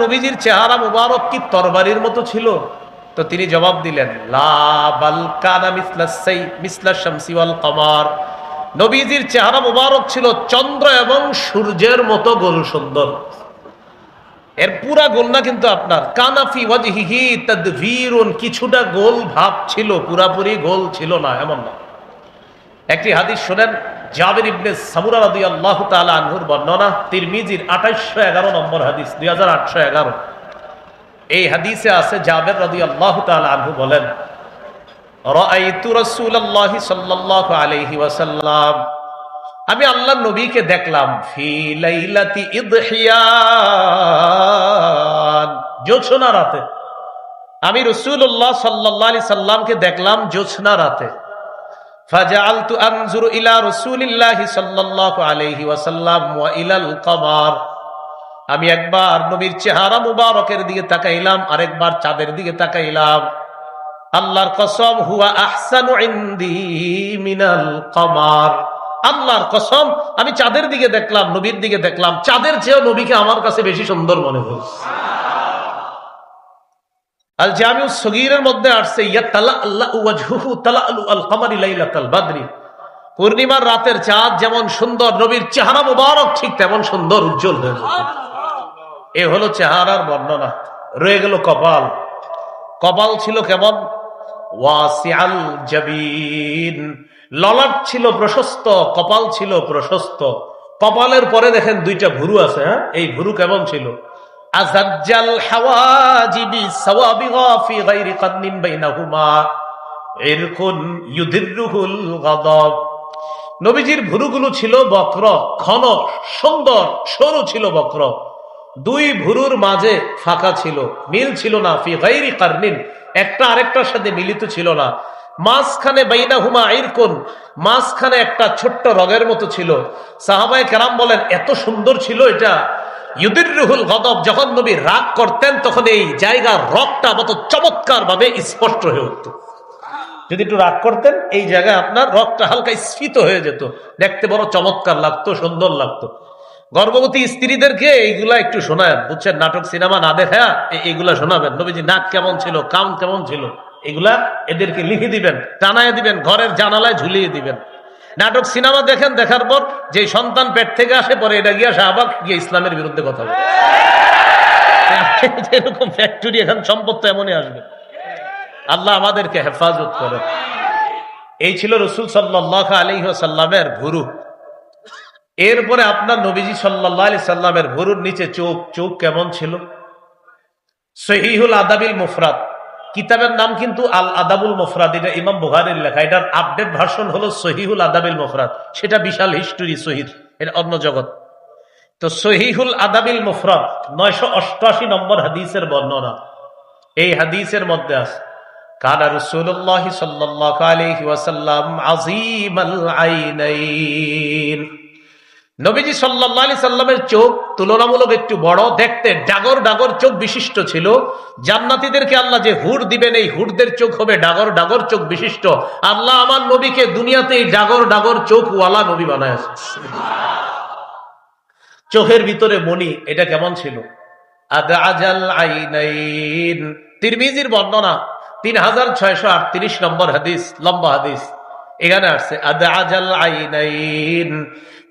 নবীজির চেহারা মুবারক কি তরবারির মতো ছিল? তো তিনি জবাব দিলেন কমার। নবীজির চেহারা মুবারক ছিল চন্দ্র এবং সূর্যের মতো গোল সুন্দর। এর পুরা গোল না কিন্তু আপনার কানাফি ওয়াজহিহি তাদভীরুন কিছুটা গোল ভাব ছিল, পুরাপুরি গোল ছিল না, এমন না। একটি হাদিস শোনেন জাবির ইবনে সামুরা রাদিয়াল্লাহু তাআলা আনহুর বর্ণনা, তিরমিজির 2811 নম্বর হাদিস 2811 এই হাদিসে আছে, জাবের রাদিয়াল্লাহু তাআলা আনহু বলেন সাল্লাল্লাহু আলাইহি ওয়াসাল্লাম। আমি আল্লাহর নবীকে দেখলাম জোছনা রাতে। আমি রসুল্লাহ সাল্লাহ আলি সাল্লামকে দেখলাম জোছনা রাতে। ফাজআলতু আনজুরু ইলা রাসূলিল্লাহি সাল্লাল্লাহু আলাইহি ওয়াসাল্লাম ওয়া ইলাল কমার। আমি একবার নবীর চেহারা মুবারকের দিকে তাকাইলাম, আরেকবার চাঁদের দিকে তাকাইলাম। আল্লাহর কসম, হুয়া আহসানু ইনদি মিনাল কমার। আল্লাহর কসম, আমি চাঁদের দিকে দেখলাম, নবীর দিকে দেখলাম। চাঁদের চেয়েও নবীকে আমার কাছে বেশি সুন্দর মনে হয়েছে। আল জামিউ সগীরের মধ্যে আসছে, ইয়া তালা আল্লাহ ওয়াজহুহু তালা আলু আল কামারি লাইলাতাল বাদরি। পূর্ণিমার রাতের চাঁদ যেমন সুন্দর, নবীর চেহারা মুবারক ঠিক তেমন সুন্দর, উজ্জ্বল হয়ে এ হলো চেহারার বর্ণনা। রয়ে গেল কপাল। কপাল ছিল কেমন? ওয়াসিআল জাবিন। ললাট ছিল প্রশস্ত, কপাল ছিল প্রশস্ত। কপালের পরে দেখেন দুইটা ভুরু আছে হ্যাঁ? এই ভুরু কেমন ছিল? আজাজ্জাল হাওয়াজিবি সাওয়াবিগা ফি গায়রি কান্নিন বাইনাহুমা। ইরকুন ইউদিররুহুল গাদাব। নবীজির ভুরুগুলো ছিল বক্র, ঘন, সুন্দর, সরু ছিল বক্র। দুই ভুরুর মাঝে ফাঁকা ছিল, মিল ছিল না, ফি গাইরি কার্নিন। একটা আরেকটার সাথে মিলিত ছিল না। মাঝখানে বাইনা হুমা আইরকুন মাঝখানে একটা ছোট্ট রগের মতো ছিল। সাহাবাই কেরাম বলেন, এত সুন্দর ছিল এটা। ইউদির রুহুল গদব যখন নবী রাগ করতেন, তখন এই জায়গার মতো চমৎকার ভাবে স্পষ্ট হয়ে উঠত। যদি একটু রাগ করতেন, এই জায়গায় আপনার রকটা হালকা স্ফীত হয়ে যেত। দেখতে বড় চমৎকার লাগতো, সুন্দর লাগতো। গর্ভবতী স্ত্রীদেরকে এইগুলা একটু শোনায়। বুঝছেন, নাটক, সিনেমা না দেখা এইগুলা শোনাবেন। নবীজি নাক কেমন ছিল কাম কেমন ছিল, এগুলা এদেরকে লিখে দিবেন, টানায় দিবেন, ঘরের জানালায় ঝুলিয়ে দিবেন। নাটক, সিনেমা দেখেন, দেখার পর যে সন্তান পেট থেকে আসে, পরে এটা গিয়া শাহবাগ গিয়ে ইসলামের বিরুদ্ধে কথা বলে। এরকম ফ্যাক্টরি এখন সম্পদ তো এমনই আসবে। আল্লাহ আমাদেরকে হেফাজত করে এই ছিল রসুল সাল্লাহ আলী সাল্লামের ভুরু। এরপরে আপনার নবীজি সাল্লাহ আলি সাল্লামের ভুরুর নিচে চোখ চোখ কেমন ছিল? সহিহুল আদাবিল মুফরাদ। কিতাবের নাম কিন্তু আল আদাবুল মুফরাদ, এটা ইমাম বুহারের লেখা। এটার আপডেট ভার্সন হলো সহিহুল আদাবিল মুফরাদ। সেটা বিশাল হিস্টোরি সহিদ এটা অন্য জগৎ। তো সহিহুল আদাবিল মুফরাদ, নয়শো অষ্টআশি নম্বর হাদিসের বর্ণনা। এই হাদিসের মধ্যে আছে, কানা রসুল্লাহ সাল্লাহ আলহি ওয়াসাল্লাম আজিম আল আইনাইন। নবীজি সাল্লাহ আলি সাল্লামের চোখ তুলনামূলক একটু বড়, দেখতে ডাগর ডাগর চোখ বিশিষ্ট ছিল। জান্নাতীদেরকে আল্লাহ যে হুর দিবেন, এই হুরদের চোখ হবে ডাগর ডাগর চোখ বিশিষ্ট। আল্লাহ আমার নবীকে দুনিয়াতে এই ডাগর ডাগর চোখ ওয়ালা নবী বানায় চোখের ভিতরে মণি, এটা কেমন ছিল? তিরমিজির বর্ণনা তিন হাজার ছয়শো আটত্রিশ নম্বর হাদিস, লম্বা হাদিস। এখানে আসছে আদা আজাল আইনাইন।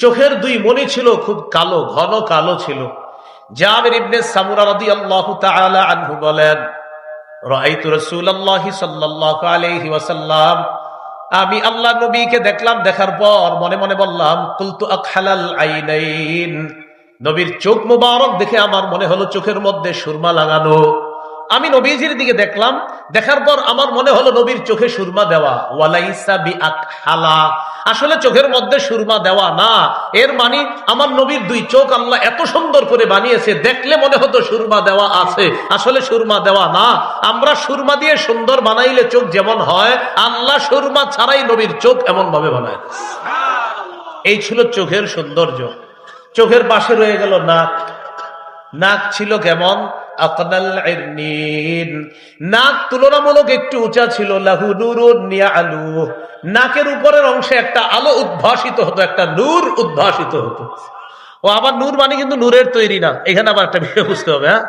চোখের দুই মনি ছিল, খুব কালো, ঘন কালো ছিল। আমি আল্লাহ নবীকে দেখলাম, দেখার পর মনে মনে বললাম নবীর চোখ মুবারক দেখে আমার মনে হলো চোখের মধ্যে সুরমা লাগানো। আমি নবীজির দিকে দেখলাম, দেখার পর আমার মনে হলো নবীর চোখে সুরমা দেওয়া। ওয়ালাইসা বি আকহালা আসলে চোখের মধ্যে সুরমা দেওয়া না। এর মানে আমার নবীর দুই চোখ আল্লাহ এত সুন্দর করে বানিয়েছে, দেখলে মনে হতো সুরমা দেওয়া আছে। আসলে সুরমা দেওয়া না। আমরা সুরমা দিয়ে সুন্দর বানাইলে চোখ যেমন হয়, আল্লাহ সুরমা ছাড়াই নবীর চোখ এমন ভাবে বানায়। এই ছিল চোখের সৌন্দর্য। চোখের পাশে রয়ে গেল নাক। নাক ছিল কেমন? নাক তুলনামূলক একটু উঁচা ছিল, লাহু নিয়া আলু নাকের উপরের অংশে একটা আলো উদ্ভাসিত হতো, একটা নূর উদ্ভাসিত হতো। ও আবার নূর মানে কিন্তু নূরের তৈরি না, এখানে আবার একটা বিষয় বুঝতে হবে হ্যাঁ?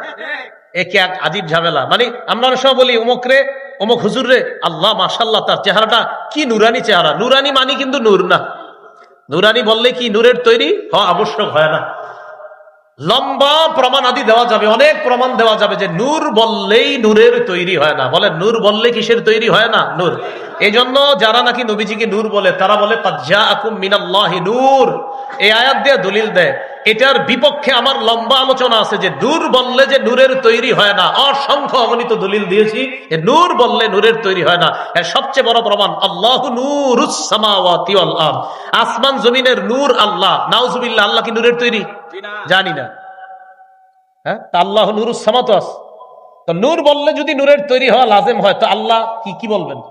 একে এক আজীব ঝামেলা। মানে আমরা অনেক সময় বলি, অমুক রে, অমুক হুজুর রে, আল্লাহ মাসাল্লাহ তার চেহারাটা কি নুরানি চেহারা? নুরানি মানি কিন্তু নূর না। নুরানি বললে কি নূরের তৈরি? হওয়া আবশ্যক, হয় না। লম্বা প্রমাণ আদি দেওয়া যাবে, অনেক প্রমাণ দেওয়া যাবে যে নূর বললেই নূরের তৈরি হয় না। বলে নূর বললে কিসের তৈরি হয় না? নূর। এই জন্য যারা নাকি নবীজিকে নূর বলে, তারা বলে মিনাল্লাহি নূর। এই আয়াত দিয়ে দলিল দেয়। এটার বিপক্ষে আমার লম্বা আলোচনা আছে যে নূর বললে যে নূরের তৈরি হয় না। অসংখ্য অগণিত দলিল দিয়েছি যে নূর বললে নূরের তৈরি হয় না। এর সবচেয়ে বড় প্রমাণ আল্লাহ নূর আসমান জমিনের নূর আল্লাহ। নাউজুবিল্লাহ আল্লাহ কি নূরের তৈরি? জানি না। হ্যাঁ? তা আল্লাহ নূর সামাত আস তো নূর বললে যদি নূরের তৈরি হওয়া লাজেম হয় তো আল্লাহ কি কি বলবেন?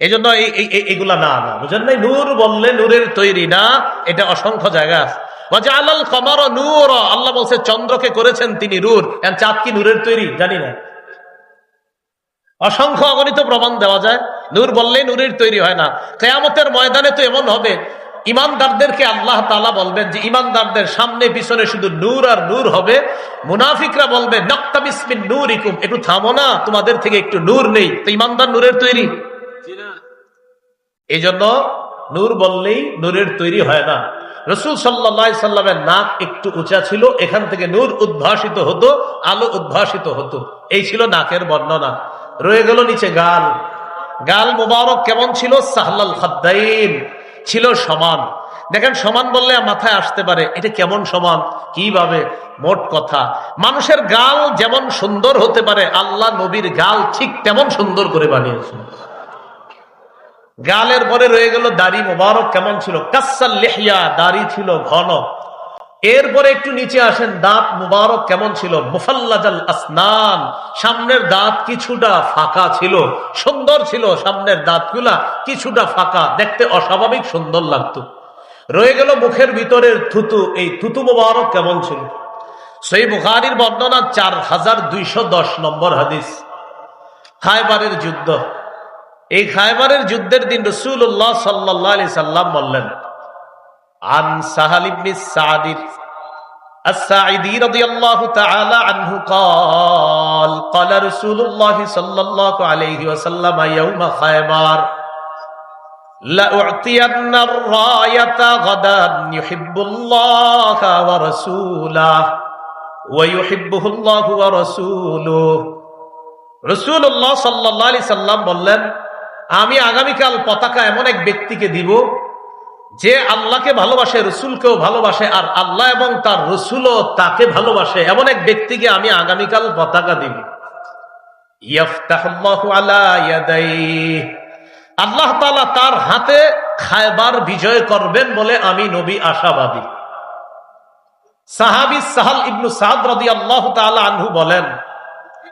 এই জন্য এই- এই- এই- এগুলা না না। বুঝেন নাই? নূর বললে নূরের তৈরি না এটা অসংখ্য জায়গা আছে। ওয়াজআলাল কমারা নূরা, আল্লাহ বলছে চন্দ্রকে করেছেন তিনি নূর। এখন চাঁদ কি নূরের তৈরি? জানি না। অসংখ্য অগণিত প্রমাণ দেওয়া যায়। নূর বললেই নূরের তৈরি হয় না। কেয়ামতের ময়দানে তো এমন হবে। ইমানদারদেরকে আল্লাহ তালা বলবেন যে ইমানদারদের সামনে পিছনে শুধু নূর আর নূর হবে। মুনাফিকরা বলবে নক্তাবিসমিন নূর ইকুম একটু থামো না তোমাদের থেকে একটু নূর নেই। তো ইমানদার নূরের তৈরি? এই জন্য নূর বললেই নূরের তৈরি হয় না। রসুল সাল্লা সাল্লামের নাক একটু উঁচা ছিল, এখান থেকে নূর উদ্ভাসিত হতো, আলো উদ্ভাসিত হতো। এই ছিল নাকের বর্ণনা। রয়ে গেল নিচে গাল। গাল মুবারক কেমন ছিল? সাহলাল খাদ্দাইন। ছিল সমান। দেখেন, সমান বললে মাথায় আসতে পারে, এটা কেমন সমান? কীভাবে? মোট কথা। মানুষের গাল যেমন সুন্দর হতে পারে, আল্লাহ নবীর গাল ঠিক তেমন সুন্দর করে বানিয়েছেন। গালের পরে রয়ে গেল দাড়ি মোবারক কেমন ছিল? কাসাল লেহিয়া দাড়ি ছিল ঘন। এরপরে একটু নিচে আসেন, দাঁত মুবারক কেমন ছিল? মুফাল্লাজাল আসনান, সামনের দাঁত কিছুটা ফাঁকা ছিল, সুন্দর ছিল সামনের দাঁতগুলা কিছুটা ফাঁকা, দেখতে অস্বাভাবিক সুন্দর লাগতো। রয়ে গেল মুখের ভিতরের থুতু, এই থুতু মুবারক কেমন ছিল? সেই বুখারির বর্ণনা চার হাজার দুইশো দশ নম্বর হাদিস। খায়বারের যুদ্ধ। এই খায়বারের যুদ্ধের দিন রসুল্লাহ সাল্লাহ আলি সাল্লাম বললেন عن سهل بن السعد الساعدي رضي الله تعالى عنه قال قال رسول الله صلى الله عليه وسلم يوم خيبر لأعطين الراية غدا يحب الله ورسوله ويحبه الله ورسوله رسول الله صلى الله عليه وسلم বললেন আমি আগামীকাল পতাকা এমন এক ব্যক্তিকে দিব যে আল্লাহকে ভালোবাসে, রসুলকেও ভালোবাসে, আর আল্লাহ এবং তার রসুলও তাকে ভালোবাসে। এমন এক ব্যক্তিকে আমি আগামীকাল পতাকা দিব। আল্লাহ তাআলা তার হাতে খায়বার বিজয় করবেন বলে আমি নবী আশাবাদী। সাহাবি সাহাল ইবনু সাদ রাদিয়াল্লাহু তাআলা আনহু বলেন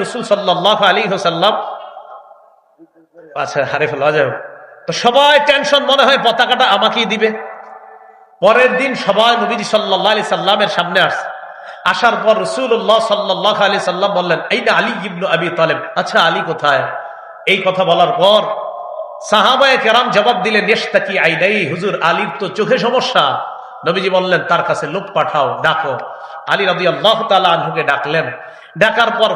রসুল আলী আচ্ছা পরের দিন সবাই সাল্লামের সামনে আসছে। আসার পর রসুল্লাহ সাল্লাহ আলি সাল্লাম বললেন এই না আলী ইবনু আবি তালেব? আচ্ছা আলী কোথায়? এই কথা বলার পর সাহাবায় কেরাম জবাব দিলেন নেশতাকি আইনাই, হুজুর, আলীর তো চোখে সমস্যা। নবীজি বললেন, তার কাছে লোক পাঠাও, ডাকো। আলী রবি আল্লাহ আনহুকে ডাকলেন। ডাকার পর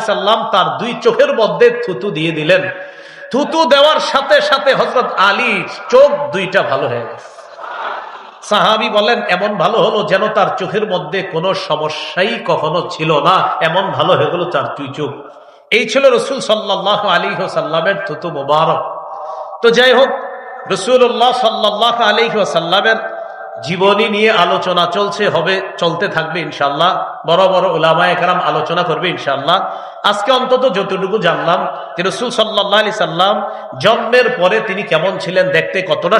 সাল্লাম তার দুই চোখের মধ্যে থুতু দিয়ে দিলেন। থুতু দেওয়ার সাথে সাথে হজরত আলী চোখ দুইটা ভালো হয়ে গেছে। সাহাবি বলেন, এমন ভালো হলো যেন তার চোখের মধ্যে কোনো সমস্যাই কখনো ছিল না। এমন ভালো হয়ে গেল তার দুই চোখ। এই ছিল রসুল সাল্লাহ আলী সাল্লামের থুতু মোবারক। তো যাই হোক রসুল্লাহ সাল্লাহ আলী সাল্লামের জীবনী নিয়ে আলোচনা চলছে, হবে, চলতে থাকবে ইনশাল্লাহ বড় বড় ওলামায় কারাম আলোচনা করবে ইনশাল্লাহ আজকে অন্তত যতটুকু জানলাম রসুল সাল্লাহ আলি সাল্লাম জন্মের পরে তিনি কেমন ছিলেন, দেখতে কতটা